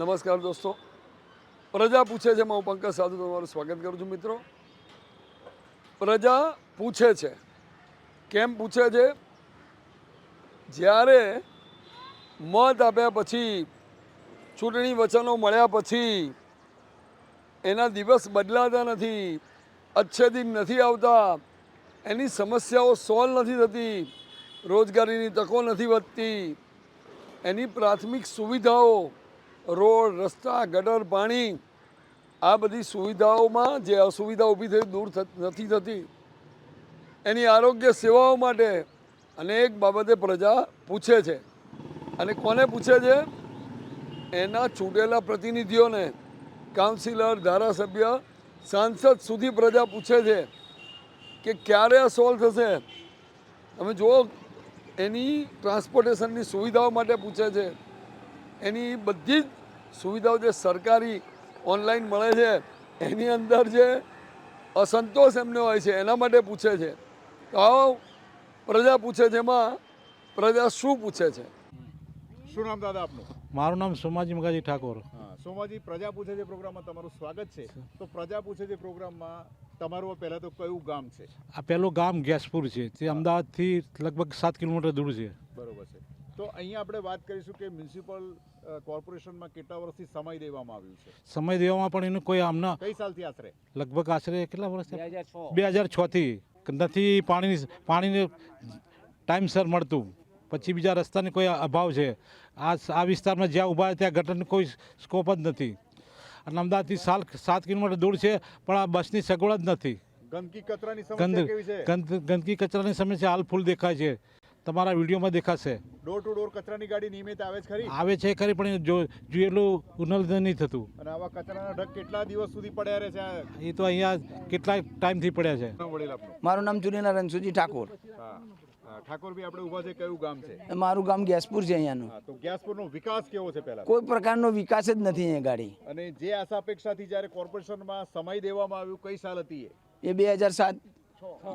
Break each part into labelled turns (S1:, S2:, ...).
S1: નમસ્કાર દોસ્તો. પ્રજા પૂછે છે હું પંકજ સાધુ તમારું સ્વાગત કરું છું મિત્રો. પ્રજા પૂછે છે, કેમ પૂછે છે? જ્યારે મત આપ્યા પછી, ચૂંટણી વચનો મળ્યા પછી, એના દિવસ બદલાતા નથી અચ્છેદિન નથી આવતા, એની સમસ્યાઓ સોલ્વ નથી થતી, રોજગારીની તકો નથી વધતી, એની પ્રાથમિક સુવિધાઓ રોડ, રસ્તા, ગટર, પાણી, આ બધી સુવિધાઓમાં જે અસુવિધા ઊભી થઈ દૂર નથી થતી. એની આરોગ્ય સેવાઓ માટે અનેક બાબતે પ્રજા પૂછે છે. અને કોને પૂછે છે? એના ચૂંટેલા પ્રતિનિધિઓને. કાઉન્સિલર, ધારાસભ્ય, સાંસદ સુધી પ્રજા પૂછે છે કે ક્યારે આ સોલ્વ થશે? તમે જુઓ, એની ટ્રાન્સપોર્ટેશનની સુવિધાઓ માટે પૂછે છે. એની બધી જ સુવિધાઓ જે સરકારી ઓનલાઈન મળે છે એની અંદર જે અસંતોષ એમને હોય છે એના માટે પૂછે છે. તો આવો પ્રજા પૂછે છે એમાં પ્રજા શું પૂછે છે?
S2: શું નામ દાદા આપનું?
S3: મારું નામ સોમાજી મગાજી ઠાકોર.
S2: હા સોમાજી પ્રજા પૂછે છે પ્રોગ્રામમાં તમારું સ્વાગત છે. તો પ્રજા પૂછે છે પ્રોગ્રામમાં તમારું પહેલાં તો કયું ગામ છે?
S3: આ પહેલું ગામ ગેસપુર છે તે અમદાવાદથી લગભગ સાત કિલોમીટર દૂર છે.
S2: બરોબર છે. તો અહીંયા આપણે વાત કરીશું કે મ્યુનિસિપલ કોર્પોરેશનમાં કેટલા વર્ષથી સમય દેવામાં આવ્યું છે?
S3: સમય દેવામાં પણ એનું કોઈ આમના
S2: કઈ સાલથી આશરે?
S3: લગભગ આશરે કેટલા વર્ષ બે હજાર છથી. નથી પાણીની પાણીને ટાઈમસર મળતું. પછી બીજા રસ્તાની કોઈ અભાવ છે. આ આ વિસ્તારમાં જ્યાં ઊભા છે ત્યાં ગટરનો કોઈ સ્કોપ જ નથી. અને અમદાવાદથી સાલ સાત કિલોમીટર દૂર છે પણ આ બસની સગવડ જ નથી.
S2: ગંદકી કચરાની
S3: ગંદ
S2: સમસ્યા કેવી છે?
S3: ગંદકી કચરાની સમસ્યા હાલ ફૂલ દેખાય છે. તમારા વિડીયોમાં દેખાશે.
S2: ડોર ટુ ડોર કચરાની ગાડી નિયમિત આવે છે ખરી?
S3: આવે છે ખરી પણ જો જોયેલું ઉન્નત નહીં થતું.
S2: અને આવા કચરાના ઢગ કેટલા દિવસ સુધી પડ્યા રહે છે આ?
S3: એ તો અહીંયા કેટલા ટાઈમથી પડ્યા છે.
S4: મારું નામ ચુનીલા રણસુજી ઠાકોર.
S2: ઠાકોર ભી આપણે ઊભા છે કયું ગામ છે?
S4: મારું ગામ ગેસપુર છે અહીંયાનું.
S2: તો ગેસપુરનો વિકાસ કેવો છે પહેલા?
S4: કોઈ પ્રકારનો વિકાસ જ નથી અહીંયા ગાડી.
S2: અને જે આશા અપેક્ષાથી જ્યારે કોર્પોરેશનમાં સમય દેવામાં આવ્યું કઈ સાલ હતી એ?
S4: એ બે હજાર સાત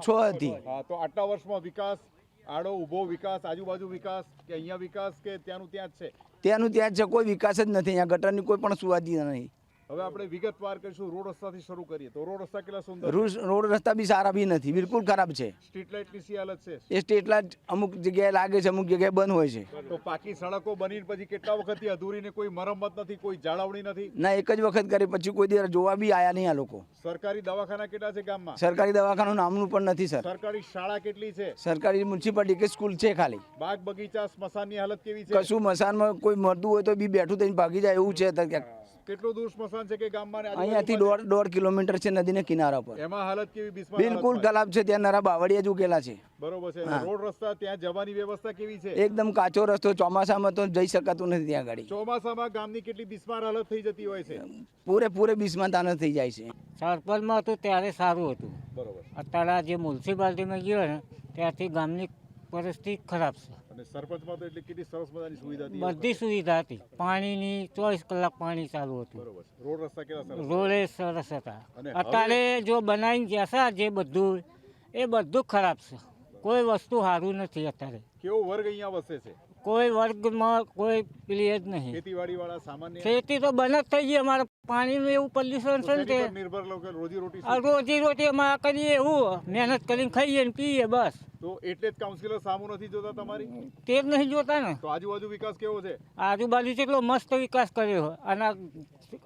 S4: છ હતી.
S2: હા તો આટલા વર્ષમાં વિકાસ આડો ઊભો વિકાસ, આજુબાજુ વિકાસ કે અહીંયા વિકાસ કે ત્યાંનું ત્યાં જ છે?
S4: ત્યાંનું ત્યાં જ છે, કોઈ વિકાસ જ નથી. અહીંયા ગટરની કોઈ પણ સુવાદી નહીં
S2: હવે આપણે વિગતવાર કરીશું રોડ રસ્તાથી શરૂ કરીએ. તો રોડ રસ્તા કેટલા સુંદર
S4: રોડ રસ્તા બી સારા બી નથી બિલકુલ ખરાબ છે.
S2: સ્ટ્રીટ લાઇટની સી હાલત છે?
S4: એ સ્ટ્રીટ લાઇટ અમુક જગ્યાએ લાગે છે અમુક જગ્યાએ બંધ હોય છે.
S2: તો પાકી સડકો બની પછી કેટલા વખતથી અધૂરી ને કોઈ મરમત નથી કોઈ જાળવણી નથી?
S4: ના એક જ વખત કરી પછી કોઈ દિવસ જોવા બી આયા નહીં આ લોકો.
S2: સરકારી દવાખાના કેટલા છે ગામમાં?
S4: સરકારી દવાખાનું નામનું પણ નથી સર.
S2: સરકારી શાળા કેટલી છે?
S4: સરકારી મ્યુનિસિપાલિટી કે સ્કૂલ છે ખાલી.
S2: બાગ બગીચા સ્મશાનની હાલત કેવી છે?
S4: કશું મશાનમાં કોઈ મરતું હોય તો બી બેઠું થઈને ભાગી જાય એવું છે.
S2: કેટલું દૂર સ્મશાન છે કે ગામમાં
S4: અહીંયાથી? દોઢ દોઢ કિલોમીટર છે નદીના કિનારા પર.
S2: એમાં હાલત કેવી? બિસ્માર
S4: બિલકુલ? ખરાબ છે ત્યાં નરા બાવળિયા જ ઉગેલા છે.
S2: બરોબર છે. રોડ રસ્તા ત્યાં જવાની વ્યવસ્થા કેવી છે?
S4: એકદમ કાચો રસ્તો ચોમાસામાં તો જઈ શકાતું નથી ત્યાં ગાડી.
S2: ચોમાસામાં ગામની કેટલી બિસ્માર હાલત થઈ જતી હોય છે?
S4: પૂરેપૂરે બીસમાં તાના થઈ જાય છે.
S5: સરપંચમાં હતું ત્યારે સારું હતું.
S2: બરોબર.
S5: અત્યારે આ જે મ્યુનિસિપાલિટીમાં ગયો ને ત્યારથી ગામની પરિસ્થિતિ ખરાબ છે.
S2: અને સરપંચમાં તો એટલે કેટલી સરસ મજાની સુવિધા હતી.
S5: બધી સુવિધા હતી. પાણીની ચોવીસ કલાક પાણી ચાલુ હતું.
S2: રોડ રસ્તા કેવા સરસ
S5: રોડે સરસ હતા. અત્યારે જો બનાવીને જશા જે બધું એ બધું ખરાબ છે. કોઈ વસ્તુ સારું નથી અત્યારે.
S2: કેવો વર્ગ અહીંયા વસે છે?
S5: કોઈ વર્ગમાં કોઈ જ નહીં.
S2: ખેતીવાડી વાળા સામાન્ય
S5: ખેતી તો બંધ જ થઈ ગઈ અમારે પાણીનું એવું પોલ્યુશન છે ને તે
S2: નિર્ભર લોકો રોજી રોટી
S5: અમારે કરીએ એવું મહેનત કરીને ખાઈએ ને પીએ બસ.
S2: તો એટલે જ કાઉન્સિલર સામું નથી જોતા તમારી?
S5: તે જ નહીં જોતા ને.
S2: તો આજુબાજુ વિકાસ કેવો છે?
S5: આજુબાજુ કેટલો મસ્ત વિકાસ કર્યો અને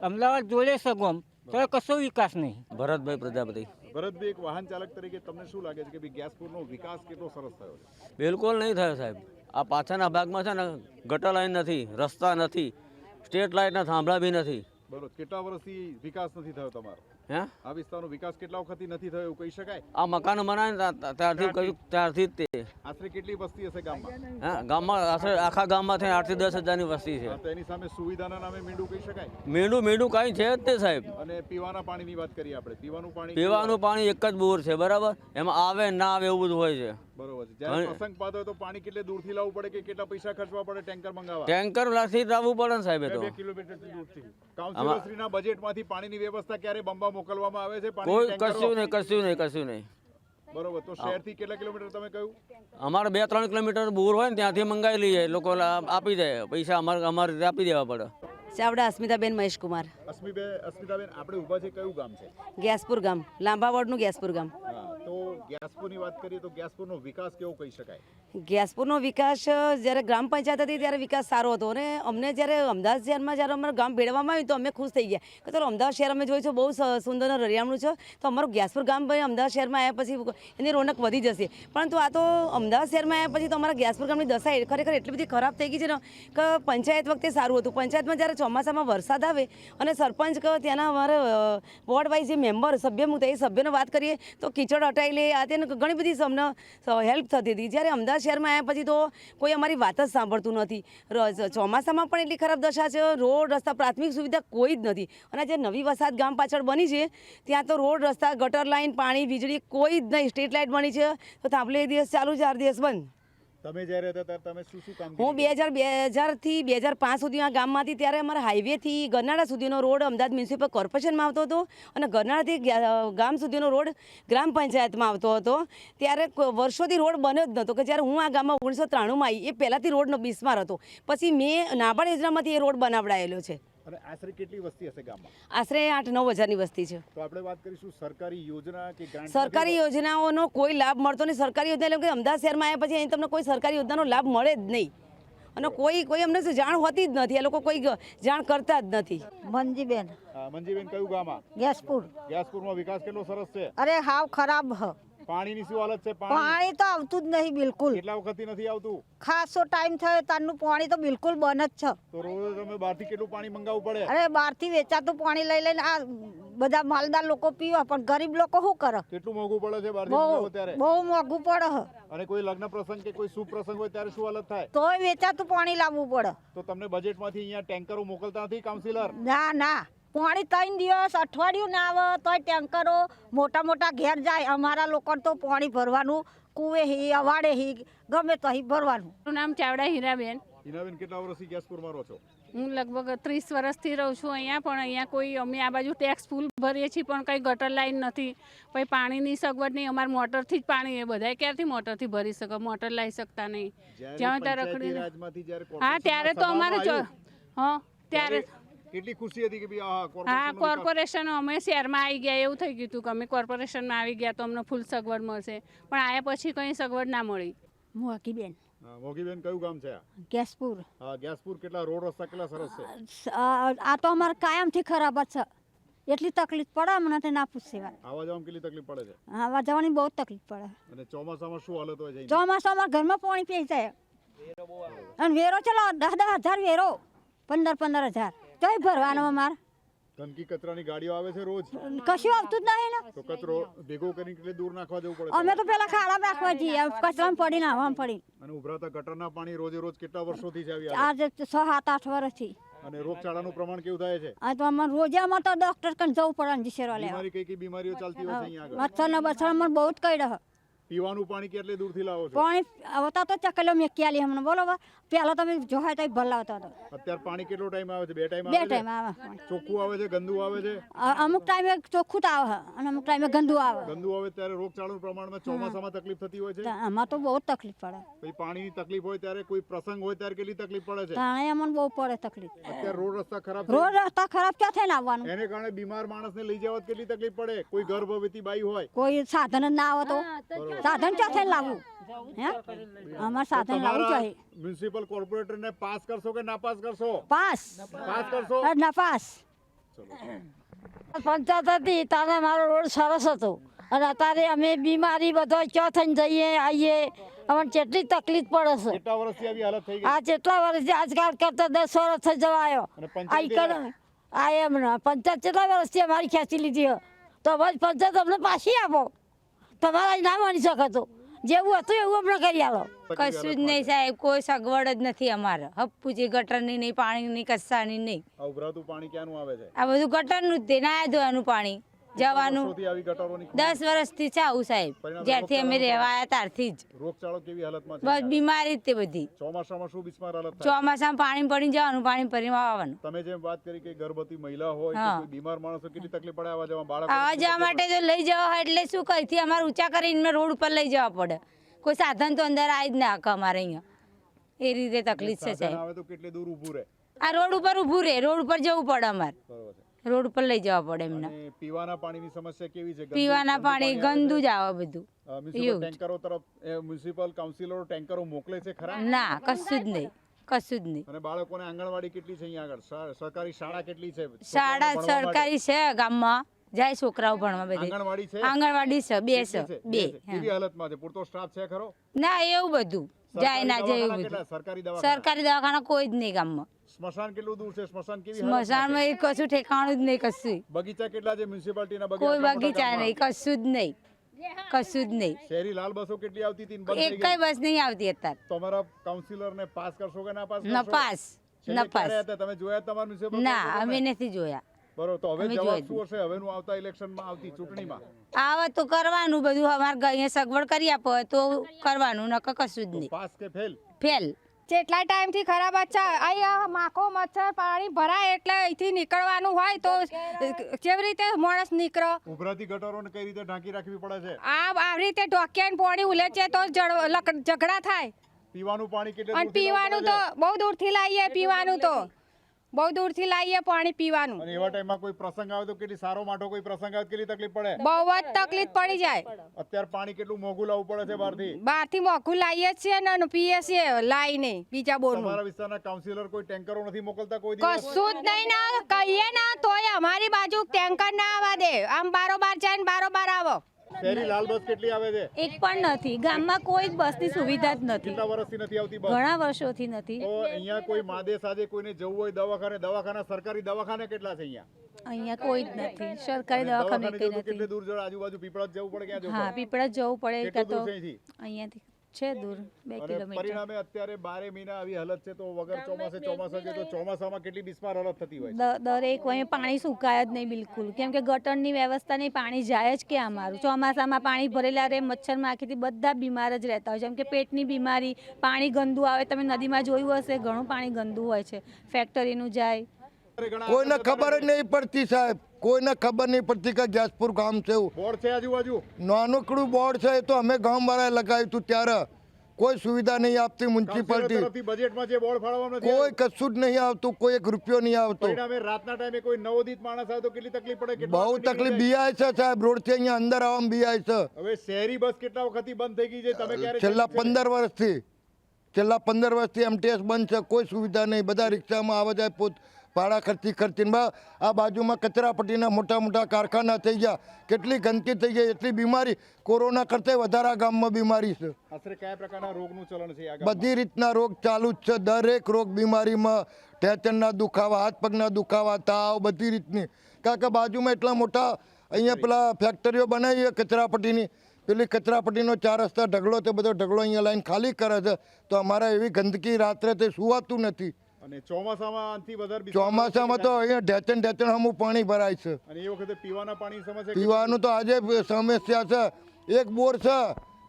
S5: અમદાવાદ જોડે સગોમ તો કશો વિકાસ નહીં.
S6: ભરતભાઈ પ્રજાપતિ.
S2: ભરતભાઈ એક વાહન ચાલક તરીકે તમને શું લાગે છે કે ભાઈ ગેસપુરનો વિકાસ કેટલો સરસ થયો છે?
S6: બિલકુલ નહીં થયો સાહેબ. આ પાછળના ભાગમાં છે ને ગટર લાઈન નથી રસ્તા નથી સ્ટેટ લાઇટના થાંભલા બી નથી.
S2: બરોબર કેટલા વર્ષથી વિકાસ નથી થયો તમારો?
S6: હે?
S2: આ વિસ્તારનો વિકાસ કેટલા વખતથી નથી થયો એવું કહી શકાય?
S6: આ મકાન બનાવે ત્યારથી કહ્યું ત્યારથી જ તે.
S2: આશરે કેટલી વસ્તી હશે ગામમાં?
S6: હા? ગામમાં આશરે આખા ગામમાં થઈને આઠથી દસ હજારની વસ્તી છે.
S2: તેની સામે સુવિધાના નામે મીંડું કહી શકાય?
S6: મીંડું મીંડું કાંઈ છે જ તે સાહેબ.
S2: અને પીવાના પાણીની વાત કરીએ આપણે. પીવાનું પાણી
S6: પીવાનું પાણી એક જ બોર છે બરાબર? એમાં આવે ના આવે એવું બધું હોય છે.
S2: બરોબર છે. જ્યારે પ્રસંગ પાતો તો પાણી કેટલે દૂરથી લાવવું પડે કે કેટલા પૈસા ખર્ચવા પડે ટેન્કર મંગાવવા?
S6: ટેન્કર લાથી જ પડે ને સાહેબ તો.
S2: બે કિલોમીટરથી દૂરથી. કાઉન્સિલરશ્રીના બજેટમાંથી પાણીની વ્યવસ્થા ક્યારે બંબા મોકલવામાં આવે છે?
S6: કોઈ કશું નહીં કશું નહીં કશું નહીં.
S2: બરોબર તો શહેરથી કેટલા કિલોમીટર તમે કહ્યું?
S6: અમારે બે ત્રણ કિલોમીટર દૂર હોય ને ત્યાંથી મંગાવી લઈએ લોકો આપી દે પૈસા અમારે અમારે રીતે આપી દેવા પડે.
S7: ચાવડા અસ્મિતાબેન મહેશકુમાર.
S2: અસ્મિબે અસ્મિતાબેન આપણે ઊભા છે કયું ગામ છે?
S7: ગેસપુર ગામ લાંબા વોર્ડનું ગેસપુર ગામ.
S2: હા. તો ગ્યાસપુરની વાત કરીએ તો ગ્યાસપુરનો વિકાસ કેવો કહી શકાય?
S7: ગ્યાસપુરનો વિકાસ જ્યારે ગ્રામ પંચાયત હતી ત્યારે વિકાસ સારો હતો અને અમને જ્યારે અમદાવાદ શહેરમાં, જ્યારે અમારું ગામ ભેળવામાં આવ્યું તો અમે ખુશ થઈ ગયા. કે ચાલો, અમદાવાદ શહેર અમે જોયું છે, બહુ સુંદર અને રળિયામણું છે, તો અમારું ગ્યાસપુર ગામ ભાઈ અમદાવાદ શહેરમાં આવ્યા પછી એની રોનક વધી જશે. પરંતુ આ તો અમદાવાદ શહેરમાં આવ્યા પછી તો અમારા ગ્યાસપુર ગામની દશા ખરેખર એટલી બધી ખરાબ થઈ ગઈ છે ને, કે પંચાયત વખતે સારું હતું. પંચાયતમાં જ્યારે ચોમાસામાં વરસાદ આવે અને સરપંચ ત્યાંના અમારા વોર્ડ વાઇઝ જે મેમ્બર, સભ્ય મૂકતા એ સભ્યનો વાત કરીએ તો કીચડ હટાવી લે આ તેને ઘણી બધી અમને હેલ્પ થતી હતી. જ્યારે અમદાવાદ શહેરમાં આવ્યા પછી તો કોઈ અમારી વાત જ સાંભળતું નથી. ચોમાસામાં પણ એટલી ખરાબ દશા છે, રોડ રસ્તા પ્રાથમિક સુવિધા કોઈ જ નથી. અને જે નવી વસાહત ગામ પાછળ બની છે, ત્યાં તો રોડ રસ્તા, ગટર લાઇન પાણી, વીજળી કોઈ જ નહીં. સ્ટ્રીટ લાઇટ બની છે, તો થાંભલે દિવસ ચાલુ, ચાર દિવસ બંધ.
S2: તમે જ્યારે હતા ત્યારે તમે શું શું કામ
S7: હું બે હજાર બે હજારથી બે હજાર પાંચ સુધી આ ગામમાંથી ત્યારે અમારા હાઈવેથી ગરનાળા સુધીનો રોડ અમદાવાદ મ્યુનિસિપલ કોર્પોરેશનમાં આવતો હતો અને ગરનાળાથી ગામ સુધીનો રોડ ગ્રામ પંચાયતમાં આવતો હતો. ત્યારે વર્ષોથી રોડ બન્યો જ નહોતો કે જ્યારે હું આ ગામમાં ઓગણીસો ત્રાણુંમાં આવી એ પહેલાંથી રોડનો બિસ્માર હતો. પછી મેં નાબાર્ડ યોજનામાંથી એ રોડ બનાવડાયેલો છે.
S2: અને આશરે કેટલી વસ્તી હશે ગામમાં?
S7: આશરે આઠ નવ હજારની વસ્તી છે.
S2: તો આપણે વાત કરીશું સરકારી યોજના કે
S7: સરકારી યોજનાઓનો કોઈ લાભ મળતો નહીં. સરકારી યોજના એટલે કે અમદાવાદ શહેરમાં આવ્યા પછી અહીં તમને કોઈ સરકારી યોજનાનો લાભ મળે જ નહીં. અને કોઈ કોઈ અમને જાણ હોતી જ નથી. એ લોકો કોઈ જાણ કરતા જ નથી.
S8: મંજીબેન.
S2: મંજીબેન કયું ગામ
S8: ગેસપુર.
S2: ગેસપુરમાં વિકાસ કેટલો સરસ છે?
S8: અરે હાવ ખરાબ હ.
S2: પાણીની શું હાલત છે? પાણી
S8: તો આવતું જ નહીં બિલકુલ.
S2: કેટલા વખતથી નથી આવતું?
S8: ખાસો ટાઈમ થયો તારનું પાણી તો બિલકુલ બંધ જ છે.
S2: તો રોજ તમે બહારથી કેટલું પાણી મંગાવવું પડે?
S8: અરે બહારથી વેચાતું પાણી લઈ લઈને આ બધા માલદાર લોકો પીવા પણ ગરીબ લોકો શું કરે?
S2: કેટલું મોંઘું પડે છે બહારથી ત્યારે?
S8: બહુ મોંઘું પડે
S2: અને કોઈ લગ્ન પ્રસંગ કે કોઈ શુભ પ્રસંગ હોય ત્યારે શું હાલત થાય?
S8: તોય વેચાતું પાણી લાવવું પડે.
S2: તો તમને બજેટમાંથી અહીંયા ટેન્કરો મોકલતા નથી કાઉન્સિલર
S8: ના ના. પાણી ત્રણ દિવસ અઠવાડિયું ના આવે તોય ટેન્કરો મોટા મોટા ઘેર જાય. અમારા લોકોને તો પાણી ભરવાનું કુવે હી અવાડે હી ગમે તો અહીં ભરવાનું.
S9: મારું નામ ચાવડા હીરાબેન.
S2: હિનાબેન કેટલા વર્ષથી ગેસપુરમાં રહો છો?
S9: હું લગભગ ત્રીસ વર્ષથી રહું છું અહીંયા પણ અહીંયા કોઈ અમે આ બાજુ ટેક્સ ફૂલ ભરીએ છીએ પણ કંઈ ગટર લાઈન નથી. પછી પાણીની સગવડ નહીં. અમારે મોટરથી જ પાણી એ બધા ક્યારથી મોટરથી ભરી શકો? મોટર લાવી શકતા નહીં. જ્યાં ત્યાં
S2: જ્યારે
S9: હા ત્યારે તો અમારે જો હા ત્યારે
S2: કેટલી ખુશી હતી કે ભઈ આ
S9: હા કોર્પોરેશન અમે શહેરમાં આવી ગયા એવું થઈ ગયું હતું કે અમે કોર્પોરેશનમાં આવી ગયા તો અમને ફૂલ સગવડ મળશે. પણ આયા પછી કંઈ સગવડ ના મળી.
S8: મોકીબેન
S2: હા, મોગીબેન કયું ગામ છે આ?
S8: ગેસપુર.
S2: હા ગેસપુર કેટલા રોડ રસ્તા કેટલા સરસ છે?
S8: આ તો અમારે કાયમથી ખરાબ જ છે. એટલી તકલીફ પડે અમને તે ના પૂછશે વાત.
S2: આવા જવામાં કેટલી તકલીફ પડે છે?
S8: આવા જવાની બહુ તકલીફ પડે.
S2: અને ચોમાસામાં શું હાલત હોય છે અહીંની?
S8: ચોમાસામાં ઘરમાં પાણી પી જાય. અને વેરો ચલો દસ દસ હજાર વેરો. પંદર પંદર હજાર. તોય ભરવાનો અમારે.
S2: ગંદકી કચરાની ગાડીઓ આવે છે રોજ.
S8: કશું આવતું જ નહીં ને
S2: તો કચરો ભેગો કરીને કેટલે દૂર નાખવા જવું પડે.
S8: અમે તો પેલા ખાડા નાખવા જઈએ. કચરામાં પડીને આમ પડી
S2: અને ઉભરાતા ગટરના પાણી રોજે રોજ કેટલા વર્ષોથી છે આવી
S8: આજે છ સાત આઠ વર્ષથી.
S2: અને રોગચાળાનું પ્રમાણ કેવું થાય છે?
S8: આ તો અમાર રોજે અમાર તો ડોક્ટર કન જવું પડે જીસેરો લેવા.
S2: બીમારી કઈ કઈ બીમારીઓ ચાલતી હોય છે અહીંયા આગળ?
S8: મચ્છર ને બચ્છર અમને બહુ જ કઈ રહે
S2: પીવાનું પાણી કેટલે દૂરથી લાવો છો?
S8: પાણી આવતા તો ચકલો મેકી આલી હમણાં. બોલો બા. પહેલા તમે જોહાય તો ભલાવતા હતો.
S2: અત્યારે પાણી કેટલો ટાઈમ આવે છે? બે ટાઈમ
S8: બે ટાઈમ આવે.
S2: ચોખ્ખું આવે છે ગંદુ આવે છે?
S8: અમુક ટાઈમે ચોખ્ખું તો આવે અને અમુક ટાઈમે ગંદુ આવે.
S2: ગંદુ આવે ત્યારે રોગચાળાનું પ્રમાણમાં ચોમાસામાં તકલીફ થતી હોય છે?
S8: આમાં તો બહુ તકલીફ પડે.
S2: પછી પાણીની તકલીફ હોય ત્યારે કોઈ પ્રસંગ હોય ત્યારે કેટલી તકલીફ પડે છે?
S8: તાણે અમને બહુ પડે તકલીફ.
S2: અત્યારે રોડ રસ્તા ખરાબ
S8: રોડ રસ્તા ખરાબ ક્યાં થઈને આવવાનું?
S2: એને કારણે બીમાર માણસને લઈ જવા કેટલી તકલીફ પડે? કોઈ ગર્ભવતી બાઈ હોય?
S8: કોઈ સાધન જ ના આવે તો સાધન ક્યાં થઈને લાવવું હે? અમારે સાધન લાવવું જોઈએ.
S2: મ્યુનિસિપલ કોર્પોરેટરને પાસ કરશો કે નાપાસ કરશો?
S8: પાસ.
S2: પાસ કરશો?
S8: ના પાસ. પંચાયત હતી ત્યારે મારો રોડ સરસ હતો. અને અત્યારે અમે બીમારી બધો ચો થઈને જઈએ આવીએ અમને કેટલી તકલીફ પડે છે.
S2: કેટલા વર્ષથી આવી હાલત થઈ ગઈ?
S8: આ જેટલા વર્ષથી આજકાલ કરતા દસ વર્ષ થઈ જવા આવ્યો
S2: અને
S8: આ
S2: પંચાયતી
S8: ઈકણ એમ પંચાયત કેટલા વર્ષથી અમારી ખેંચી લીધી. તો અમારી પંચાયત અમને પાછી આપો. તમારા ના માની શકો તો જેવું હતું એવું અમને કરી આલો.
S10: કશું જ નહીં સાહેબ કોઈ સગવડ જ નથી અમારે. હપ્પુજી ગટરની નહીં પાણીની કસાની નહીં.
S2: આ ઉભરાતું પાણી ક્યાંનું આવે છે?
S10: આ બધું ગટરનું જ તે નાયા ધોવાનું પાણી. જવાનું. દસ વર્ષથી છે આવું સાહેબ. જ્યારથી અમે રહેવા આવ્યા ત્યારથી જ.
S2: રોગચાળો કેવી હાલતમાં
S10: બસ બીમારી જ તે બધી.
S2: ચોમાસામાં શું બિસ્માર હાલત
S10: ચોમાસામાં પાણી પડી જવાનું પાણી પડી આવવાનું
S2: તમે જેમ વાત કરી કે ગર્ભવતી મહિલા હોય કોઈ બીમાર માણસો કેટલી તકલીફ પડે આવા જવા બાળક
S10: આવા જવા માટે જો લઈ જવા હોય એટલે શું કઈથી અમારે ઊંચા કરીને રોડ ઉપર લઈ જવા પડે. કોઈ સાધન તો અંદર આવી જ ના હકે અમારે અહીંયા. એ રીતે તકલીફ છે સાહેબ.
S2: આવે તો કેટલે દૂર ઊભું રહે?
S10: આ રોડ ઉપર ઊભું રહે. રોડ ઉપર જવું પડે અમારે.
S2: બરોબર છે.
S10: રોડ ઉપર લઈ જવા પડે એમને.
S2: પીવાના પાણીની સમસ્યા કેવી છે?
S10: પીવાના પાણી ગંદુ જ આવે બધું.
S2: ટેન્કરો તરફ મ્યુનિસિપલ કાઉન્સિલરો ટેન્કરો મોકલે છે ખરા?
S10: ના કશું જ નહીં. કશું જ નહીં.
S2: અને બાળકોને આંગણવાડી કેટલી છે અહીંયા આગળ? સરકારી શાળા કેટલી છે?
S10: શાળા? સરકારી છે ગામમાં. જાય છોકરાઓ ભણવા બધે.
S2: આંગણવાડી છે?
S10: આંગણવાડી છે બે છે બે
S2: કેવી હાલતમાં છે? પૂરતો સ્ટાફ છે ખરો?
S10: ના એવું બધું. જાય ના જાય એવું બધું.
S2: સરકારી દવાખાના
S10: કોઈ જ નહીં ગામમાં.
S2: સ્મશાન કેટલું દૂર છે? સ્મશાન કેવી?
S10: સ્મશાનમાં એ કશું ઠેકાણું જ નહીં કશું.
S2: બગીચા કેટલા છે મ્યુનિસિપાલિટીના બગીચા? કોઈ
S10: બગીચા નહીં કશું જ નહીં. કશું જ નહીં.
S2: શહેરી લાલ બસો કેટલી આવતી હતી
S10: એક કઈ બસ નહીં આવતી અત્યારે.
S2: તમારા કાઉન્સિલર ને પાસ કરશો કે ના પાસ
S10: ન
S2: કરશો?
S10: પાસ
S2: છેલ્લે
S10: પાસ
S2: તમે જોયા તમારા મ્યુનિસિપલ
S10: ના અમે નથી જોયા.
S2: બરોબર તો હવે જવાબ શું હશે? હવેનું આવતા ઇલેક્શનમાં આવતી ચૂંટણીમાં?
S10: આવા તો કરવાનું બધું અમારે અહીંયા સગવડ કરી આપો તો કરવાનું નકર કશું જ નહીં.
S2: પાસ કે ફેલ?
S10: ફેલ.
S8: જેટલા ટાઈમથી ખરાબ અચ્છા અહીંયા માખો મચ્છર પાણી ભરાય એટલે અહીંથી નીકળવાનું હોય તો કેવી રીતે માણસ નીકળો?
S2: ઉભરાતી ગટરોને કઈ રીતે ઢાંકી રાખવી પડે છે?
S8: આ આવી રીતે ઢોક્યા પાણી ઉલેચે તો ઝઘડા થાય.
S2: પીવાનું પાણી કેટલે
S8: અને પીવાનું તો બહુ દૂરથી લાવીએ પીવાનું તો. બહુ દૂરથી લાવીએ પાણી પીવાનું.
S2: અને એવા ટાઈમમાં કોઈ પ્રસંગ આવે તો કેટલી સારો માટો કોઈ પ્રસંગ આવે તો કેટલી તકલીફ પડે?
S8: બહુ જ તકલીફ પડી જાય.
S2: અત્યારે પાણી કેટલું મોંઘું લાવવું પડે છે બહારથી?
S8: બહારથી મોઘું લાવીએ છીએ ને પીએ છીએ લાવીને બીજા બોરનું.
S2: તમારા વિસ્તારના કાઉન્સિલર કોઈ ટેન્કરો નથી મોકલતા કોઈ
S8: કશું જ નહીં ના કહીએ ના તોય અમારી બાજુ ટેન્કર ના આવવા દે. આમ બારોબાર જાય ને બારોબાર આવો
S2: શહેરી લાલ બસ કેટલી આવે છે?
S7: એક પણ નથી. ગામમાં કોઈ બસની સુવિધા જ નથી.
S2: કેટલા વર્ષથી નથી આવતી બસ?
S7: ઘણા વર્ષોથી નથી.
S2: તો અહીંયા કોઈ માદે સાદે કોઈને જવું હોય દવાખાને દવાખાના સરકારી દવાખાને કેટલા છે અહીંયા?
S7: અહીંયા કોઈ જ નથી. સરકારી દવાખાને
S2: કેટલે દૂર જવું? આજુબાજુ પીપળા જવું પડે ક્યાં જવું
S7: હા પીપળા જવું પડે કે તો અહીંયાથી. છે દૂર બે કિલોમીટર.
S2: પરિણામે અત્યારે બારે મહિના આવી હાલત છે તો વગર ચોમાસે ચોમાસા છે તો ચોમાસામાં કેટલી બિસ્માર હાલત થતી હોય
S7: દરેક અહીંયા પાણી સુકાય જ નહીં બિલકુલ. કેમ કે ગટરની વ્યવસ્થા નહીં પાણી જાય જ કે અમારું. ચોમાસામાં પાણી ભરેલા રહે મચ્છર માખીથી બધા બીમાર જ રહેતા હોય છે. જેમ કે પેટની બીમારી પાણી ગંદુ આવે તમે નદીમાં જોયું હશે ઘણું પાણી ગંદુ હોય છે. ફેક્ટરીનું જાય.
S11: કોઈને ખબર જ નહીં પડતી સાહેબ. કોઈને ખબર નહીં પડતી કે ગેસપુર ગામ છે એવું.
S2: બોર્ડ છે આજુબાજુ?
S11: નાનકડું બોર્ડ છે એ તો અમે ગામવાળાએ લગાવ્યું હતું ત્યારે. કોઈ સુવિધા નહીં આપતી મ્યુનિસિપાલિટી
S2: બજેટમાં જે બોર્ડ ફાળવવામાં
S11: કોઈ કશું જ નહીં આવતું કોઈ એક રૂપિયો નહીં આવતો.
S2: રાતના ટાઈમે કોઈ નવોદિત માણસ આવે તો કેટલી તકલીફ પડે
S11: બહુ તકલીફ. બીઆઈ છે સાહેબ રોડથી અહીંયા અંદર આવવામાં બીઆઈ છે?
S2: હવે શહેરી બસ કેટલા વખત બંધ થઈ ગઈ છે તમે ક્યારે
S11: છેલ્લા પંદર વર્ષથી. છેલ્લા પંદર વર્ષથી એમટીએસ બંધ છે કોઈ સુવિધા નહીં. બધા રિક્ષામાં આવવા જાય પોત ભાડા ખર્ચી ખર્ચીને આ બાજુમાં કચરાપટ્ટીના મોટા મોટા કારખાના થઈ ગયા. કેટલી ગંદકી થઈ ગઈ એટલી બીમારી. કોરોના કરતાં વધારે ગામમાં બીમારી છે.
S2: આશરે કયા પ્રકારના રોગનું ચલણ છે
S11: બધી રીતના રોગ ચાલુ જ છે. દરેક રોગ બીમારીમાં ટેચનના દુખાવા હાથ પગના દુખાવા તાવ બધી રીતની. કારણ કે બાજુમાં એટલા મોટા અહીંયા પેલા ફેક્ટરીઓ બનાવી કચરાપટ્ટીની પેલી કચરાપટ્ટીનો ચાર રસ્તા ઢગલો તે બધો ઢગલો અહીંયા લાઈન ખાલી કરે છે. તો અમારે એવી ગંદકી રાત્રે તે સુવાતું નથી.
S2: અને ચોમાસામાં આનાથી વધારે
S11: ચોમાસામાં તો અહીંયા ઢેચણ ઢેચણ હમું પાણી ભરાય છે.
S2: અને એ વખતે પીવાના પાણી સમસ્યા
S11: પીવાનું તો આજે સમસ્યા છે. એક બોર છે.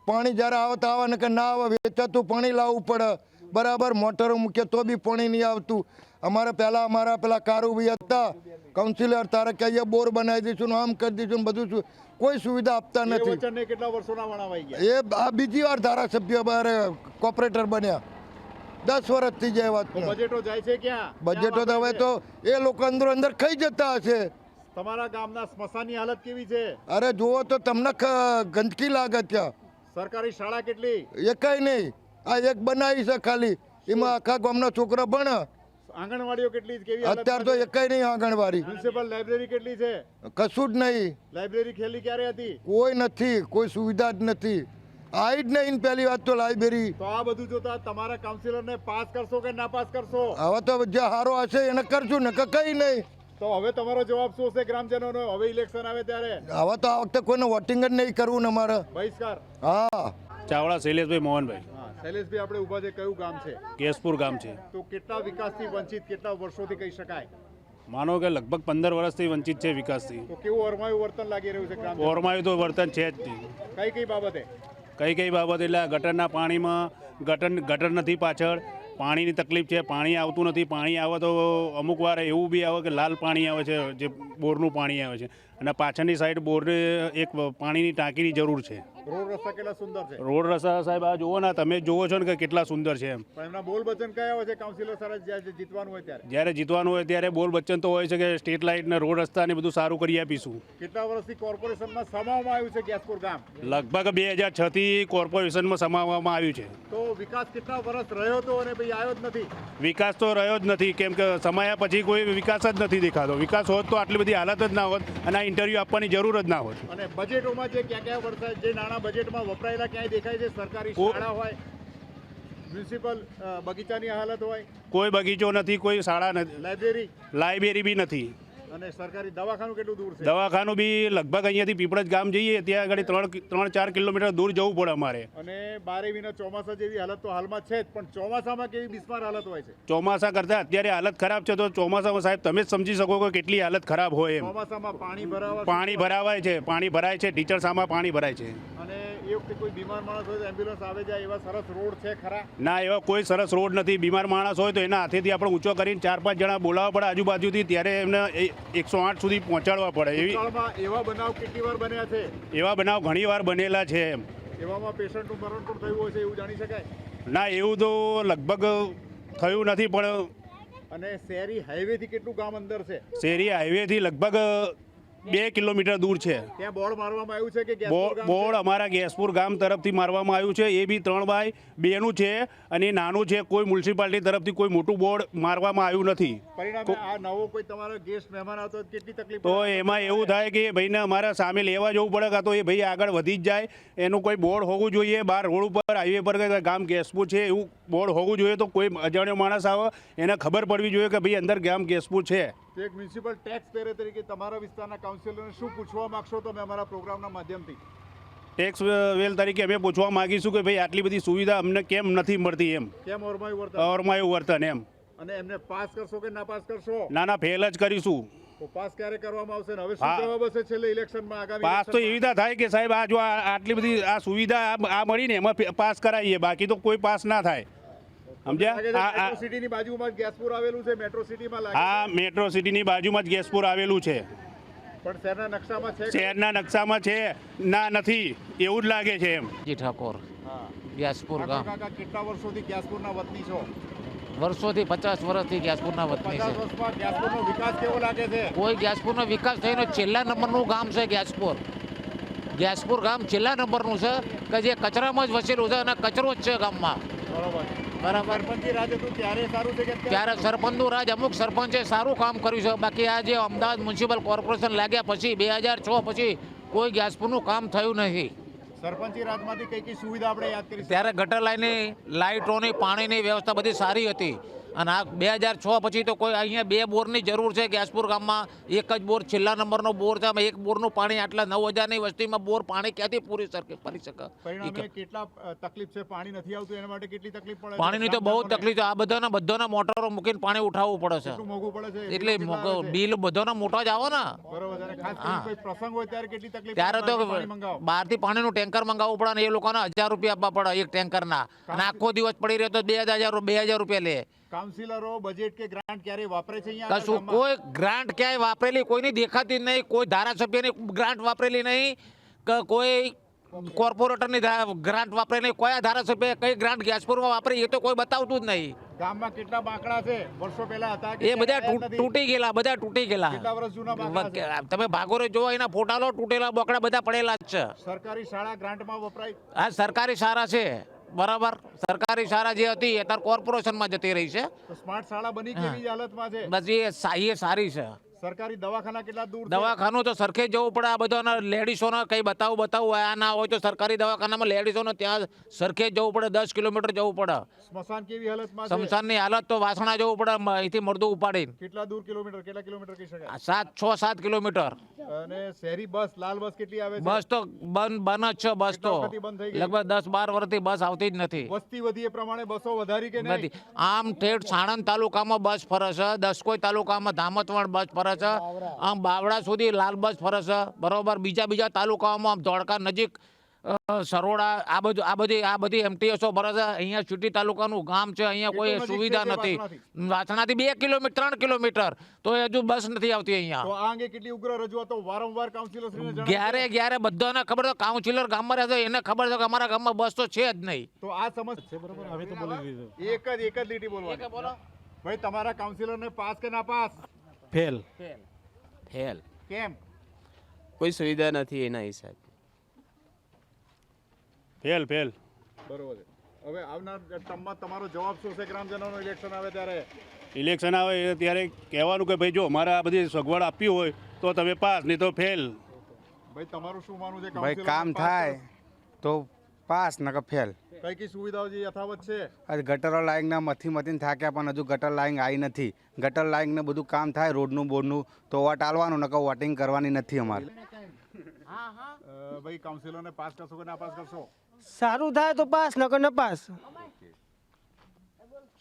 S11: પાણી જ્યારે આવે તો આવે ને કે ના આવે વેચાતું પાણી લાવવું પડે. બરાબર મોટરો મૂકે તો બી પાણી નહીં આવતું. અમારે પહેલાં અમારા પેલા કારુભાઈ હતા. કાઉન્સિલર તારે કે અહીંયા બોર બનાવી દઈશું આમ કરી દઈશું બધું શું. કોઈ સુવિધા આપતા નથી.
S2: કેટલા વર્ષોના
S11: એ આ બીજી વાર ધારાસભ્ય બારે કોર્પોરેટર બન્યા. દસ વર્ષથી જાય વાત
S2: બજેટો જાય છે ક્યાં?
S11: બજેટો તો હવે તો એ લોકો અંદર અંદર ખાઈ જતા હશે.
S2: તમારા ગામના સ્મશાનની હાલત કેવી છે?
S11: અરે જુઓ તો તમને ગંદકી લાગે ત્યાં.
S2: સરકારી શાળા કેટલી?
S11: એકાઈ નહીં. આ એક બનાવી છે ખાલી. એમાં આખા ગામના છોકરા ભણે.
S2: આંગણવાડીઓ કેટલી કેવી
S11: અત્યાર તો એકાઈ નહીં આંગણવાડી.
S2: મ્યુનિસિપલ લાઇબ્રેરી કેટલી છે?
S11: કશું જ નહીં.
S2: લાઇબ્રેરી ખેલી ક્યારે હતી?
S11: કોઈ નથી. કોઈ સુવિધા જ નથી. આવી જ નહીં પહેલી વાત તો લાઇબ્રેરી
S2: તો આ બધું જોતા તમારા કાઉન્સિલરને પાસ કરશો કે ના પાસ કરશો?
S11: હવે તો જે હારો હશે એને કરશું ને કઈ નહીં.
S2: તો હવે તમારો જવાબ શું હશે ગ્રામજનોનો? હવે ઇલેક્શન આવે ત્યારે.
S11: હવે તો આ વખતે કોઈને વોટિંગ જ નહીં કરવું ને મારે
S2: બહિષ્કાર.
S11: હા.
S12: ચાવડા શૈલેષભાઈ મોહનભાઈ.
S2: શૈલેષભાઈ આપણે ઊભા છે. કયું ગામ છે?
S12: કેશપુર ગામ છે.
S2: તો કેટલા વિકાસથી વંચિત કેટલા વર્ષોથી કહી શકાય?
S12: માનો કે લગભગ પંદર વર્ષથી વંચિત છે વિકાસથી.
S2: તો કેવું ઓરમાયું વર્તન લાગી રહ્યું છે
S12: ઓરમાયું તો વર્તન છે જ નહીં.
S2: કઈ કઈ બાબતે?
S12: કઈ કઈ બાબત એટલે ગટરના પાણીમાં ગટર ગટર નથી પાછળ, પાણીની તકલીફ છે, પાણી આવતું નથી, પાણી આવે તો અમુક વાર એવું બી આવે કે લાલ પાણી આવે છે, જે બોરનું પાણી આવે છે. અને પાછળની સાઈડ બોરને એક પાણીની ટાંકીની જરૂર છે.
S2: રોડ રસ્તા કેટલા સુંદર છે?
S12: રોડ રસ્તા સાહેબ આ જુઓ ને તમે જુઓ છો ને કે કેટલા સુંદર છે એમ.
S2: એમના બોલ વચન કયા હોય છે? કાઉન્સિલર સારા જ્યારે જીતવાનું હોય ત્યારે.
S12: જ્યારે જીતવાનું હોય ત્યારે બોલ બચન તો હોય છે કે સ્ટ્રીટ લાઇટ ને રોડ રસ્તા ને બધું સારું કરી આપીશું.
S2: કેટલા વર્ષથી કોર્પોરેશનમાં સમાવવામાં આવ્યું છે ગેસપુર ગામ?
S12: લગભગ બે હજાર છથી કોર્પોરેશનમાં સમાવવામાં આવ્યું છે.
S2: તો વિકાસ કેટલા વર્ષ રહ્યો હતો અને ભાઈ આવ્યો જ નથી?
S12: વિકાસ તો રહ્યો જ નથી. કેમ કે સમાયા પછી કોઈ વિકાસ જ નથી દેખાતો. વિકાસ હોત તો આટલી બધી હાલત જ ના હોત અને ઇન્ટરવ્યૂ આપવાની જરૂર જ ના હોત
S2: અને બજેટોમાં જે ક્યાં ક્યાં વરસાદ જે નાણાં બજેટમાં વપરાયેલા ક્યાંય દેખાય છે? સરકારી શાળા હોય મ્યુનિસિપલ બગીચાની હાલત હોય?
S12: કોઈ બગીચો નથી કોઈ શાળા નથી.
S2: લાઇબ્રેરી
S12: લાઇબ્રેરી બી નથી.
S2: અને સરકારી દવાખાનું કેટલું દૂર છે?
S12: દવાખાનું બી લગભગ અહીંયાથી પીપળજ ગામ જઈએ ત્યાં આગળ ત્રણ ત્રણ ચાર કિલોમીટર દૂર જવું પડે અમારે.
S2: અને બારે વિના ચોમાસા જેવી હાલત તો હાલમાં છે જ પણ ચોમાસામાં કેવી બિસ્માર હાલત હોય છે?
S12: ચોમાસા કરતાં અત્યારે હાલત ખરાબ છે તો ચોમાસામાં સાહેબ તમે જ સમજી શકો કે કેટલી હાલત ખરાબ હોય એમ.
S2: ચોમાસામાં પાણી ભરાવા
S12: પાણી ભરાવાય છે પાણી ભરાય છે ટીચર સામા પાણી ભરાય છે.
S2: એ વખતે કોઈ બીમાર માણસ હોય તો એમ્બ્યુલન્સ આવે જાય એવા સરસ રોડ છે ખરા?
S12: ના એવા કોઈ સરસ રોડ નથી. બીમાર માણસ હોય તો એના હાથેથી આપણે ઊંચો કરીને ચાર પાંચ જણા બોલાવવા પડે આજુબાજુથી ત્યારે એમને એકસો આઠ સુધી પહોંચાડવા પડે. એવી
S2: એવા બનાવ કેટલી વાર બન્યા છે?
S12: એવા બનાવ ઘણી વાર બનેલા છે એમ.
S2: એવામાં પેશન્ટનું મરણ પણ થયું હોય છે એવું જાણી શકાય?
S12: ના એવું તો લગભગ થયું નથી પણ
S2: અને શહેરી હાઈવેથી કેટલું ગામ અંદર છે?
S12: શેરી હાઈવેથી લગભગ બે કિલોમીટર દૂર છે.
S2: ત્યાં બોર્ડ મારવામાં આવ્યું છે કે
S12: બોર્ડ
S2: ગામ
S12: બોર્ડ
S2: છે?
S12: અમારા ગેસપુર ગામ તરફથી મારવામાં આવ્યું છે. એ બી ત્રણ બાય બેનું છે અને નાનું છે. કોઈ મ્યુનિસિપાલિટી તરફથી કોઈ મોટું બોર્ડ મારવામાં આવ્યું નથી.
S2: આ નવો કોઈ તમારો ગેસ્ટ મહેમાન આવતો તો કેટલી તકલીફ
S12: તો એમાં એવું થાય કે ભાઈને અમારા સામે લેવા જવું પડે કાં તો એ ભાઈ આગળ વધી જ જાય. એનું કોઈ બોર્ડ હોવું જોઈએ. બહાર રોડ ઉપર હાઈવે પર ગામ ગેસપુર છે એવું બોર્ડ હોવું જોઈએ તો કોઈ અજાણ્યો માણસ આવે. એને ખબર પડવી જોઈએ કે ભાઈ અંદર ગામ ગેસપુર છે.
S2: તો એક મ્યુનિસિપલ ટેક્સ પેરે તરીકે તમારા વિસ્તારના કાઉન્સિલરને શું પૂછવા માંગશો તમે અમારા પ્રોગ્રામના માધ્યમથી?
S12: ટેક્સ વેલ તરીકે અમે પૂછવા માગીશું કે ભાઈ આટલી બધી સુવિધા અમને કેમ નથી મળતી એમ.
S2: કેમ ઓરમાયું વર્તન?
S12: ઓરમાયું વર્તન એમ.
S2: અને એમને પાસ કરશો કે ના પાસ કરશો?
S12: નાના ફેલ જ કરીશું.
S2: તો પાસ ક્યારે કરવામાં આવશે ને હવે શું. જવાબ હશે છેલ્લે ઇલેક્શનમાં આગામી
S12: પાસ તો એવી? થાય કે સાહેબ આ જો આટલી બધી આ સુવિધા આ મળીને એમાં પાસ કરાવીએ બાકી તો કોઈ પાસ ના થાય. સમજ્યા?
S2: સિટીની બાજુમાં ગેસપુર આવેલું છે મેટ્રો સિટીમાં લાગે
S12: મેટ્રો સિટીની બાજુમાં જ ગેસપુર આવેલું છે.
S2: પણ શહેરના નકશામાં છે
S12: શહેરના નકશામાં છે. ના નથી. એવું જ લાગે છે એમ.
S13: જી ઠાકોર.
S2: હા.
S13: ગેસપુર
S2: ઠાકોર
S13: ગામ.
S2: કેટલા વર્ષોથી ગ્યાસપુરના વતની છો?
S13: વર્ષોથી પચાસ વર્ષથી ગેસપુરના વતની
S2: પચાસ
S13: છે.
S2: વર્ષમાં ગેસપુરનો વિકાસ કેવો લાગે છે?
S13: કોઈ ગેસપુરનો વિકાસ થઈને છેલ્લા નંબરનું ગામ છે ગેસપુર ગેસપુર ગામ છેલ્લા નંબરનું છે કે જે કચરામાં જ વસેલું છે અને કચરો જ છે ગામમાં.
S2: બરોબર.
S13: બરાબર
S2: સરપંચી રાજ હતું ત્યારે સારું છે કે
S13: ત્યારે સરપંચનું રાજ અમુક સરપંચે સારું કામ કર્યું છે. બાકી આ જે અમદાવાદ મ્યુનિસિપલ કોર્પોરેશન લાગ્યા પછી બે હજાર છ પછી કોઈ ગેસપુરનું કામ થયું નથી.
S2: સરપંચી રાજમાંથી કઈ કઈ સુવિધા આપણે યાદ કરી
S13: ત્યારે ગટર લાઈનની લાઇટોની પાણીની વ્યવસ્થા બધી સારી હતી. અને આ બે હજાર છ પછી તો કોઈ અહીંયા બે બોરની જરૂર છે. ગેસપુર ગામમાં એક જ બોર છેલ્લા નંબરનો બોર છે. એક બોરનું પાણી આટલા નવ હજારની વસ્તીમાં બોર પાણી ક્યાંથી પૂરી શકે ફરી શકે?
S2: કેટલા તકલીફ છે? પાણી નથી આવતું એના માટે કેટલી તકલીફ પડે
S13: પાણીની તો બહુ તકલીફ છે. આ બધાના બધાના મોટરો મૂકીને પાણી ઉઠાવવું પડે છે.
S2: મોંઘું પડે છે?
S13: એટલે? બિલ બધાના મોટા જ આવે ને.
S2: પ્રસંગ હોય ત્યારે કેટલી તકલીફ
S13: ત્યારે તો
S2: પાણી
S13: બહારથી પાણીનું ટેન્કર મંગાવવું પડે ને એ લોકોને હજાર રૂપિયા આપવા પડે એક ટેન્કરના. અને આખો દિવસ પડી રહ્યો તો બે હજાર બે હજાર રૂપિયા લે.
S2: કાઉન્સિલરો બજેટ કે ગ્રાન્ટ ક્યારે વાપરે છે અહીંયા
S13: કશું કોઈ ગ્રાન્ટ ક્યાંય વાપરેલી કોઈની દેખાતી જ નહીં કોઈ ધારાસભ્યની ગ્રાન્ટ વાપરેલી નહીં કે કોઈ કોર્પોરેટરની ગ્રાન્ટ વાપરે નહીં કયા ધારાસભ્ય કઈ ગ્રાન્ટ ગેસપુરમાં વાપરી એ તો કોઈ બતાવતું જ નહીં.
S2: ગામમાં કેટલા બાંકડા છે? વર્ષો પહેલા હતા
S13: એ બધા? તૂટી ગયેલા બધા તૂટી ગયેલા.
S2: કેટલા વર્ષ જૂના બાંકડા
S13: તમે ભાગોરે જોવો એના ફોટા લો તૂટેલા બોકડા બધા પડેલા જ છે.
S2: સરકારી શાળા ગ્રાન્ટમાં વપરાય?
S13: આ સરકારી શાળા છે. બરાબર સરકારી શાળા જે હતી એ અત્યારે કોર્પોરેશનમાં જતી રહી છે.
S2: સ્માર્ટ શાળા બની કેવી હાલતમાં છે?
S13: બસ એ એ સારી છે.
S2: સરકારી દવાખાના કેટલા દૂર
S13: દવાખાનું તો સરખે જવું પડે. આ બધાના લેડીસોના કંઈ બતાવું બતાવું. આ ના હોય તો સરકારી દવાખાનામાં લેડીસોને ત્યાં સરખે જવું પડે. દસ કિલોમીટર જવું પડે.
S2: સ્મશાન કેવી હાલતમાં
S13: સ્મશાનની હાલત તો વાસણા જવું પડે. અહીંથી મરદું ઉપાડીને.
S2: કેટલા દૂર કિલોમીટર? કેટલા કિલોમીટર કહી શકાય?
S13: સાત છ સાત કિલોમીટર.
S2: અને શહેરી બસ લાલ બસ કેટલી આવે
S13: બસ તો બંધ બંધ જ છે બસ તો? લગભગ દસ બાર વર્ષથી બસ આવતી જ નથી.
S2: વસ્તી વધી એ પ્રમાણે બસો વધારી કે
S13: નથી. આમ ઠેઠ સાણંદ તાલુકામાં બસ ફરે છે. દસકોઈ તાલુકામાં ધામતવણ બસ ફરે છે. આમ બાવડા સુધી લાલ બસ ફરે છે. બરોબર. બીજા બીજા તાલુકાઓમાં આમ ધોળકા નજીક સરોડા આ બધું આ બધી આ બધી એમટીએસો ભરે છે. અહીંયા ચૂંટી તાલુકાનું ગામ છે. અહીંયા કોઈ સુવિધા નથી.
S2: વાસણાથી?
S13: બે કિલોમીટર ત્રણ કિલોમીટર. તો હજુ બસ નથી આવતી અહીંયા.
S2: આ અંગે કેટલી ઉગ્ર રજૂઆતો વારંવાર કાઉન્સિલર
S13: ક્યારે ક્યારે બધાને ખબર છે કાઉન્સિલર ગામમાં રહે છે એને ખબર છે કે અમારા ગામમાં બસ તો છે જ નહીં.
S2: તો આ સમસ્યા બરોબર? હવે તો બોલી દીધું. એક જ એક જ લીટી બોલવાની. ભાઈ તમારા કાઉન્સિલરને પાસ કે ના પાસ?
S3: ફેલ.
S14: ફેલ.
S2: કેમ?
S14: કોઈ સુવિધા નથી એના હિસાબે.
S12: Fail fail.
S2: બરોબર છે. હવે આવનાર ટર્મમાં તમારો જવાબ શું છે? ગ્રામજનોનો ઇલેક્શન આવે ત્યારે?
S12: ઇલેક્શન આવે ત્યારે કહેવાનું કે ભાઈ જો મારે આ બધી સગવડ આપી હોય તો તમે પાસ નહીં તો ફેલ.
S2: ભાઈ તમારું શું માનવું છે?
S15: ભાઈ કામ થાય તો પાસ નકર ફેલ?
S2: કઈ કઈ સુવિધાઓ જે યથાવત છે?
S15: આજે ગટરો લાઈનના મથી મથીને થાક્યા પણ હજુ ગટર લાઈન આવી નથી. ગટર લાઈનને બધું કામ થાય રોડનું બોર્ડનું તો વોટ આલવાનું નકર વોટિંગ કરવાની નથી અમારે.
S2: ભાઈ કાઉન્સિલરને પાસ કરશો કે ના પાસ કરશો?
S16: સારું થાય તો પાસ નકર ન પાસ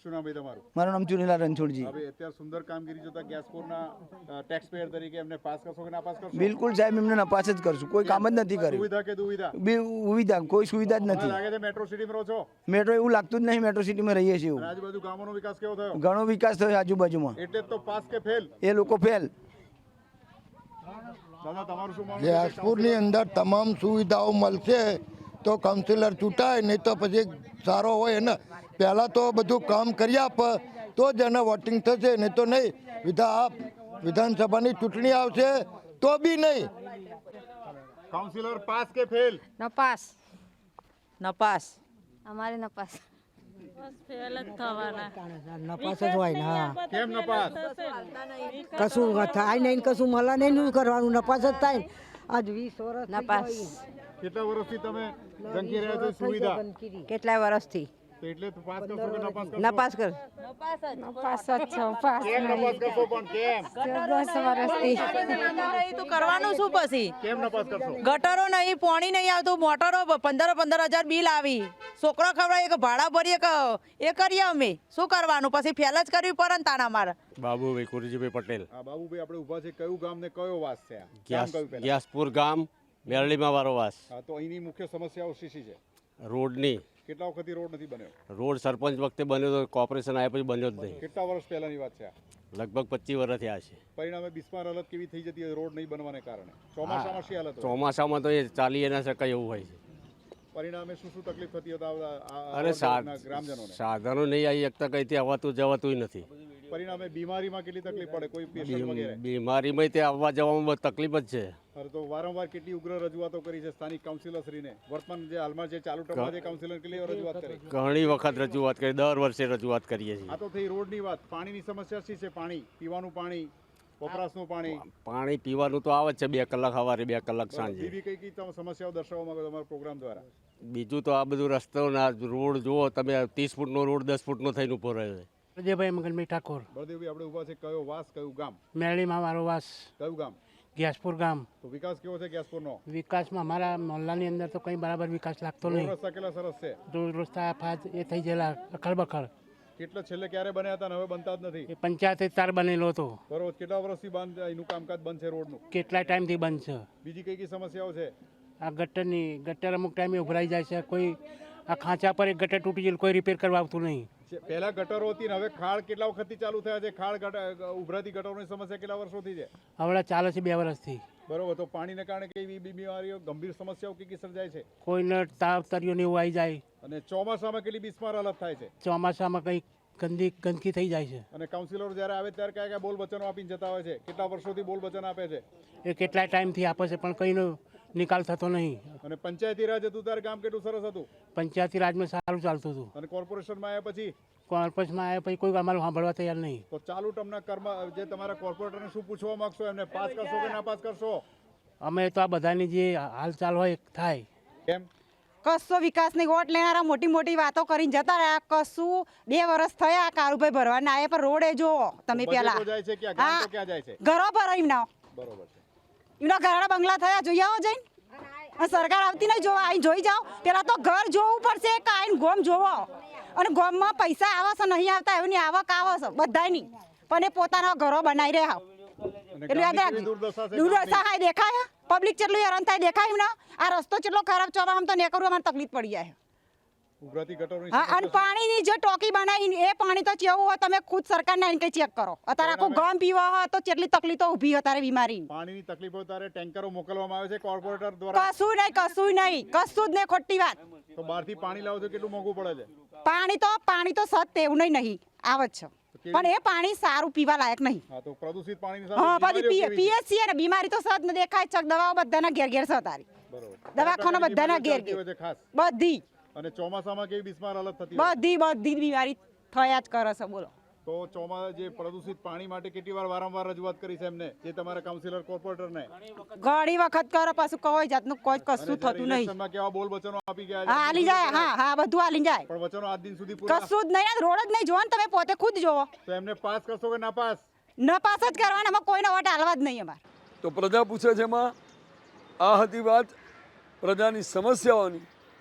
S2: શું નામ તમારું?
S4: મારું નામ ચુનીલાલ રણછોડજી.
S2: હવે અત્યારે સુંદર કામગીરી જોતા ગેસપુરના ટેક્સ પેયર તરીકે એમને પાસ કરશો કે ના કરશો?
S4: બિલકુલ સાહેબ એમને નપાસ જ કરશું. કોઈ કામ જ નથી કર્યું.
S2: સુવિધા કે દુવિધા?
S4: બી સુવિધા કોઈ સુવિધા જ નથી.
S2: લાગે છે મેટ્રો સિટીમાં રહો છો?
S4: મેટ્રો એવું લાગતું જ નહીં મેટ્રો સિટીમાં રહીએ છીએ
S2: આજુબાજુ ગામોનો વિકાસ કેવો થયો?
S4: ઘણો વિકાસ થયો આજુબાજુમાં.
S2: એટલે તો પાસ કે ફેલ
S4: એ લોકો ફેલ?
S11: ગેસપુરની અંદર તમામ સુવિધાઓ મળશે તો કાઉન્સિલર ચૂંટાય નહીં તો પછી સારો હોય ને પહેલાં તો બધું કામ કરી આપ તો જ એને વોટિંગ થશે નહીં તો નહીં. વિધા વિધાનસભાની ચૂંટણી આવશે તો બી નહીં.
S2: કાઉન્સિલર પાસ કે ફેલ
S17: નપાસ
S18: નપાસ
S17: અમારે નપાસ
S16: નપાસ જ હોય ને હા.
S2: કેમ નપાસ
S16: કશું થાય. નહીં કશું મળે નહીં શું કરવાનું. નપાસ જ થાય આજ વીસ વર્ષ
S18: નપાસ
S2: કેટલા વર્ષથી તમે જંગી રહ્યા છો સુવિધા?
S18: કેટલા વર્ષથી?
S2: એટલે પાસ કરશો કે ના પાસ કરશો?
S18: નપાસ કર.
S17: નપાસ જ. છો પાસ
S2: કેમ નપાસ કરશો પણ કેમ?
S17: દસ વર્ષથી.
S18: તો કરવાનું શું પછી?
S2: કેમ નપાસ કરશો?
S18: ગટરો નહીં પાણી નહીં આવતું મોટરો પંદર પંદર હજાર બિલ આવી. છોકરો ખવડાય એક ભાડા ભરીએ કે એ કરીએ અમે. શું કરવાનું? પછી ફેલ જ કરવી પડે ને તાના મારે.
S14: બાબુભાઈ કુરજીભાઈ પટેલ.
S2: હા બાબુભાઈ આપણે ઊભા છે કયું ગામ ને કયો વાસ છે? આ ગામ કયું પહેલા?
S14: ગ્યાસપુર ગામ મેરળીમાં વારો વાસ.
S2: હા તો અહીંની મુખ્ય સમસ્યાઓ શી શી છે?
S14: રોડની.
S2: કેટલા વખતથી રોડ નથી બન્યો?
S14: રોડ સરપંચ વખતે બન્યો તો કોર્પોરેશન આવ્યા પછી બન્યો જ નહીં.
S2: કેટલા વર્ષ પહેલાની વાત છે
S14: લગભગ પચીસ વર્ષ થયા છે.
S2: પરિણામે બિસ્માર હાલત કેવી થઈ જતી રોડ નહીં બનવાને કારણે? ચોમાસામાં શી હાલત
S14: ચોમાસામાં તો એ ચાલી એના શકાય એવું હોય છે.
S2: પરિણામે શું શું તકલીફ થતી
S14: અરે
S2: ગ્રામજનોને.
S14: સાધનો નહીં આવી શકતા ત્યાં આવતું જવાતું નથી.
S2: પરિણામે બીમારીમાં કેટલી તકલીફ પડે? કોઈ પેશન્ટ વગેરે?
S14: બીમારીમાં તે આવવા જવામાં તકલીફ જ છે.
S2: અરે તો વારંવાર કેટલી ઉગ્ર રજૂઆતો કરી છે સ્થાનિક કાઉન્સિલરશ્રીને વર્તમાન જે હાલમાં જે ચાલુ ટર્મમાં જે કાઉન્સિલર કેટલી રજૂઆત કરી?
S14: ઘણી વખત રજૂઆત કરી દર વર્ષે રજૂઆત કરીએ છીએ.
S2: આ તો થઈ રોડની વાત. પાણીની સમસ્યા શી છે? પાણી. પીવાનું પાણી. વપરાશનું પાણી?
S14: પાણી પીવાનું તો આવે જ છે બે કલાક સવારે બે કલાક સાંજે.
S2: બીજી કઈ કઈ તમે સમસ્યાઓ દર્શાવવા માંગો તમારા પ્રોગ્રામ દ્વારા?
S14: બીજું તો આ બધું રસ્તો ના રોડ જુઓ તમે ત્રીસ ફૂટનો રોડ દસ ફૂટનો થઈને ઊભો રહ્યો છે.
S16: બળદેવભાઈ મગનભાઈ ઠાકોર.
S2: બળદેવભાઈ આપણે ઊભા છે. કયો વાસ કયું ગામ?
S16: મેળીમાં મારો વાસ.
S2: કયું ગામ?
S16: ગ્યાસપુર ગામ.
S2: તો વિકાસ કેવો છે ગેસપુરનો
S16: વિકાસમાં મારા મહોલ્લાની અંદર તો કંઈ બરાબર વિકાસ લાગતો નહીં.
S2: રસ્તા કેટલા સરસ છે?
S16: રોડ રસ્તા ફાજ એ થઈ ગયેલા અખડબખડ.
S2: કેટલા છેલ્લે ક્યારે બન્યા હતા ને હવે બનતા જ નથી?
S16: એ પંચાયતે તાર બનેલો હતો.
S2: બરોબર કેટલા વર્ષથી બંધ એનું કામકાજ બંધ છે રોડનું?
S16: કેટલા ટાઈમથી બંધ છે?
S2: બીજી કઈ કઈ સમસ્યાઓ છે?
S16: આ ગટરની ગટર અમુક ટાઈમે ઉભરાઈ જાય છે. કોઈ આ ખાંચા પર એક ગટર તૂટી જાય કોઈ રિપેર કરવા આવતું નહીં.
S2: પહેલા ગટરો હતી હવે ખાળ કેટલા વખતથી ચાલુ થયા છે? ખાળ ઉભરાતી ગટરોની સમસ્યા કેટલા વર્ષોથી છે?
S16: હમણાં ચાલે છે બે વર્ષથી.
S2: બરોબર તો પાણીને કારણે કેવી બીમારીઓ ગંભીર સમસ્યાઓ કે કી સર્જાય છે?
S16: કોઈને તાવ તર્યો ને એવું આવી જાય.
S2: અને ચોમાસામાં કેટલી બિસ્માર હાલત થાય છે?
S16: ચોમાસામાં કંઈ ગંદી ગંદકી થઈ જાય છે.
S2: અને કાઉન્સિલર જ્યારે આવે ત્યારે કયા કયા બોલ વચનો આપીને જતા હોય છે? કેટલા વર્ષોથી બોલ વચન આપે છે?
S16: એ કેટલા ટાઈમથી આપે છે પણ કંઈનો નિકાલ થતો નહીં.
S2: અને પંચાયતી રાજ હતું ત્યારે ગામ કેટલું સરસ હતું?
S16: પંચાયતી રાજમાં સારું ચાલતું હતું.
S2: અને કોર્પોરેશનમાં આવ્યા પછી?
S16: કોર્પસમાં આવ્યા પછી કોઈ અમારું સાંભળવા તૈયાર નહીં.
S2: તો ચાલુ ટર્મના કર્મ જે તમારા કોર્પોરેટરને શું પૂછવા માંગશો એમને પાસ કરશો કે ના પાસ કરશો?
S16: અમે તો આ બધાની જે હાલચાલ હોય થાય.
S2: કેમ?
S19: કશો વિકાસની વોટ લેનારા મોટી મોટી વાતો કરીને જતા રહ્યા. કશું બે વર્ષ થયા કારુભાઈ ભરવાના આયા પણ રોડે જો તમે પેલા ઘરો ભરો ના
S2: બરોબર છે.
S19: એમના ઘરના બંગલા થયા જોઈ આવો જઈને. સરકાર આવતી નહીં જોવા અહીં જોઈ જાઓ. પેલા તો ઘર જોવું પડશે કે આઈને ગોમ જોવો. અને ગોમમાં પૈસા આવે છે નહીં આવતા એની આવક આવે છે બધાની પણ એ પોતાના ઘરો બનાવી રહ્યા. એટલે યાદ રાખજો.
S2: દુર્દશા
S19: હા? દેખાય પબ્લિક કેટલું હેરાન થાય દેખાય એમને. આ રસ્તો કેટલો ખરાબ ચોવા આમ તો નીકળવું અમારે તકલીફ પડી જાય.
S2: ઉભરાતી ગટરોની
S19: હા અને પાણીની જે ટોકી બનાવી એ પાણી તો કેવું હોય તમે ખુદ સરકારને આવીને કંઈ ચેક કરો. અત્યારે આખું ગામ પીવા હોય તો કેટલી તકલીફો ઊભી હોય તારે બીમારી
S2: પાણીની તકલીફો તારે ટેન્કરો મોકલવામાં આવે છે કોર્પોરેટર દ્વારા.
S19: કશું નહીં કશું નહીં કશું જ નહીં ખોટી વાત.
S2: તો બહારથી પાણી લાવો તો કેટલું મોંઘું પડે છે?
S19: પાણી તો પાણી તો સત તેવું નહીં નહીં. આવે છે. પણ એ પાણી સારું પીવા લાયક નહીં.
S2: હા તો પ્રદૂષિત પાણી
S19: હા પછી પીએ છીએ ને બીમારી તો સત ને દેખાય છે દવાઓ બધાના ઘેર ઘેર છે તારી.
S2: બરોબર.
S19: દવાખાના બધાના ઘેર ઘેર બધી.
S2: અને ચોમાસામાં કેવી બિસ્માર હાલત થતી
S19: બધી બધી બીમારી થયા જ કરે છે બોલો.
S2: તો ચોમા જે પ્રદૂષિત પાણી માટે કેટલી વાર વારંવાર રજૂઆત કરી છે એમને જે તમારા કાઉન્સિલર કોર્પોરેટરને
S19: ઘણી વખત કરો પાછું કોઈ જાતનું કોઈ કશું થતું નહીં.
S2: કેવા બોલ વચનો આપી ગયા
S19: હા આલી જાય હા હા બધું આલી જાય.
S2: પણ વચનો આજ દિન સુધી પૂરા
S19: કશું જ નહીં રોડ જ નહીં જોવો ને તમે પોતે ખુદ જોવો.
S2: તો એમને પાસ કરશો કે ના પાસ?
S19: ન પાસ જ કરવાના એમાં કોઈનો વટ હાલવા જ નહીં અમારે.
S1: તો પ્રજા પૂછે છે એમાં આ હતી વાત પ્રજાની સમસ્યાઓની.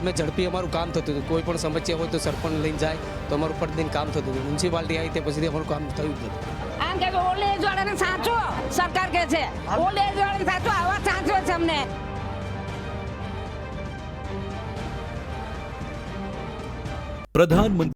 S20: અમે ઝડપી અમારું કામ થતું હતું. કોઈ પણ સમસ્યા હોય તો સરપંચ લઈને જાય તો અમારું ફટદીન કામ થતું હતું. મ્યુનિસિપાલિટી આવી તે પછી અમારું કામ થયું જ નથી
S17: આમ કે ઓલ્ડ એજ વાળાને સાચો સરકાર કે છે. ઓલ્ડ એજ વાળાને સાચો આવા સાચો છે અમને.
S21: પ્રધાનમંત્રી